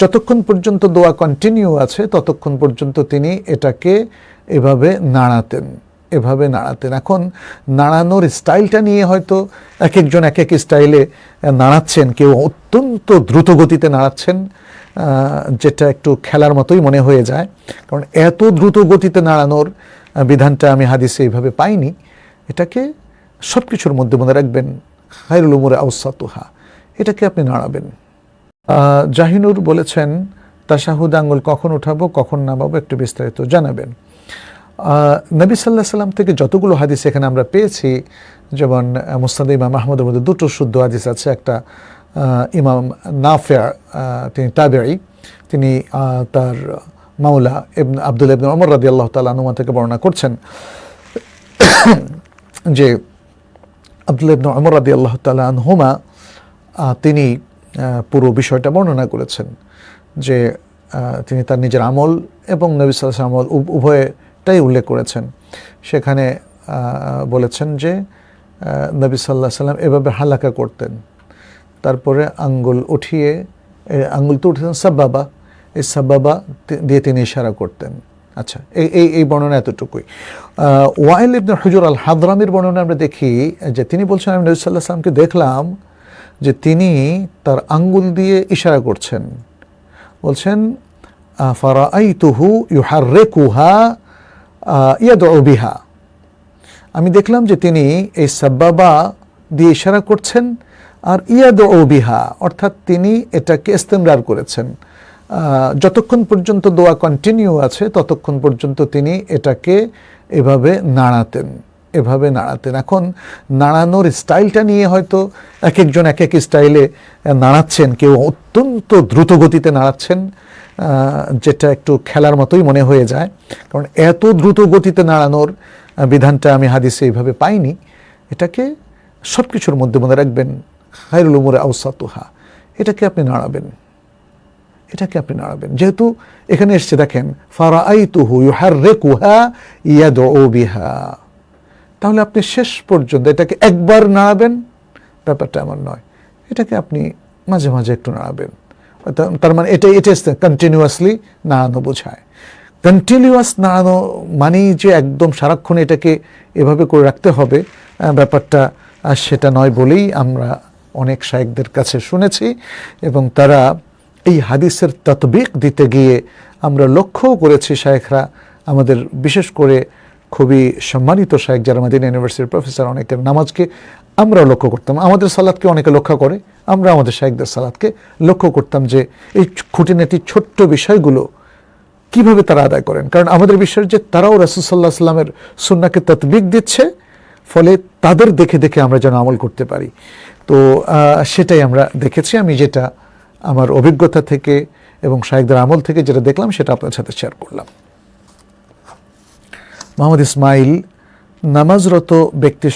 যতক্ষণ পর্যন্ত দোয়া কন্টিনিউ আছে, ততক্ষণ পর্যন্ত তিনি এটাকে এভাবে নাড়াতেন এভাবে নাড়াতেন। এখন নাড়ানোর স্টাইলটা নিয়ে হয়তো এক একজন এক এক স্টাইলে নাড়াচ্ছেন, কেউ অত্যন্ত দ্রুত গতিতে নাড়াচ্ছেন যেটা একটু খেলার মতোই মনে হয়ে যায়। কারণ এত দ্রুত গতিতে নাড়ানোর বিধানটা আমি হাদিসে এইভাবে পাইনি। এটাকে সব কিছুর মধ্যে মনে রাখবেন, খায়রুল উমরে আউসাতুহা এটাকে আপনি নাড়াবেন। জাহিনুর বলেছেন, তাশাহুদ আঙ্গুল কখন উঠাবো, কখন নামাবো, একটু বিস্তারিত জানাবেন। নবী সাল্লাহ সাল্লাম থেকে যতগুলো হাদিস এখানে আমরা পেয়েছি, যেমন মুস্তাদ ইমাম আহমদের মধ্যে দুটো শুদ্ধ হাদিস আছে, একটা ইমাম নাফিয়া তিনি তাবেই তিনি তার মাওলা ইবন আব্দুল ইবন ওমর রাদি আল্লাহ তালা আনুমা থেকে বর্ণনা করছেন, যে আব্দুল ইবন ওমর রাদি আল্লাহ তালা আনহুমা তিনি পুরো বিষয়টা বর্ণনা করেছেন যে তিনি তার নিজের আমল এবং নবী সাল্লাহ আমল উভয়টাই উল্লেখ করেছেন। সেখানে বলেছেন যে নবী সাল্লাহ সাল্লাম এভাবে হালাকা করতেন। তারপরে আঙ্গুল উঠিয়ে আঙ্গুল তো উঠেছেন সাব্বাবা, এই সাব্বাবা দিয়ে তিনি ইশারা করতেন। আচ্ছা এই এই এই বর্ণনা এতটুকুই। ওয়াইল ইবনে হুজুর আল হাদরামির বর্ণনা আমরা দেখি যে, তিনি বলছেন, আমি নবী সাল্লাহ সাল্লামকে দেখলাম যে তিনি তার আঙ্গুল দিয়ে ইশারা করছেন। বলছেন ফারাআইতুহু ইউহাররিকুহা ইয়াদউ বিহা। আমি দেখলাম যে তিনি এই সাব্বাবা দিয়ে ইশারা করছেন আর ইয়াদ ও বিহা, অর্থাৎ তিনি এটাকে ইস্তেমরার করেছেন। যতক্ষণ পর্যন্ত দোয়া কন্টিনিউ আছে, ততক্ষণ পর্যন্ত তিনি এটাকে এভাবে নাড়াতেন। এভাবে নাড়াতেন। এখন নাড়ানোর স্টাইলটা নিয়ে হয়তো এক একজন এক এক স্টাইলে নাড়াচ্ছেন। কেউ অত্যন্ত দ্রুত গতিতে নাড়াচ্ছেন যেটা একটু খেলার মতোই মনে হয়ে যায়। কারণ এত দ্রুত গতিতে নাড়ানোর বিধানটা আমি হাদিসে এইভাবে পাইনি। এটাকে সব কিছুর মধ্যে মনে রাখবেন, খায়রুল উমরে আউসাতুহা এটাকে আপনি নাড়াবেন। এটাকে আপনি নাড়াবেন। যেহেতু এখানে এসছে, দেখেন ফারা আই তুহু ইউ ইউহার রেকুহা ইয়াদ ও বিহা তাহলে আপনি শেষ পর্যন্ত এটাকে একবার নাড়াবেন, ব্যাপারটা এমন নয়। এটাকে আপনি মাঝে মাঝে একটু নাড়াবেন। তার মানে এটা এটা কন্টিনিউয়াসলি নাড়ানো বোঝায়। কন্টিনিউয়াস নাড়ানো মানেই যে একদম সারাক্ষণ এটাকে এভাবে করে রাখতে হবে ব্যাপারটা সেটা নয় বলেই আমরা অনেক শায়েকদের কাছে শুনেছি এবং তারা এই হাদিসের ততবিক দিতে গিয়ে আমরা লক্ষ্যও করেছি শায়েখরা আমাদের বিশেষ করে খুবই সম্মানিত শায়েক যারা মাদিনা ইউনিভার্সিটির প্রফেসর, অনেকের নামাজকে আমরাও লক্ষ্য করতাম। আমাদের সালাদকে অনেকে লক্ষ্য করে, আমরা আমাদের শায়েকদের সালাদকে লক্ষ্য করতাম যে এই খুঁটিনাটি ছোট্ট বিষয়গুলো কীভাবে তারা আদায় করেন। কারণ আমাদের বিশ্বাস যে তারাও রাসুসাল্লাহ সাল্লামের সুন্নাকে ততবিক দিচ্ছে, ফলে তাদের দেখে দেখে আমরা যেন আমল করতে পারি। তো সেটাই আমরা দেখেছি। আমি যেটা আমার অভিজ্ঞতা থেকে এবং শাহেকদের আমল থেকে যেটা দেখলাম, সেটা আপনার সাথে শেয়ার করলাম। মোহাম্মদ ইসমাইল নামাজরত ব্যক্তির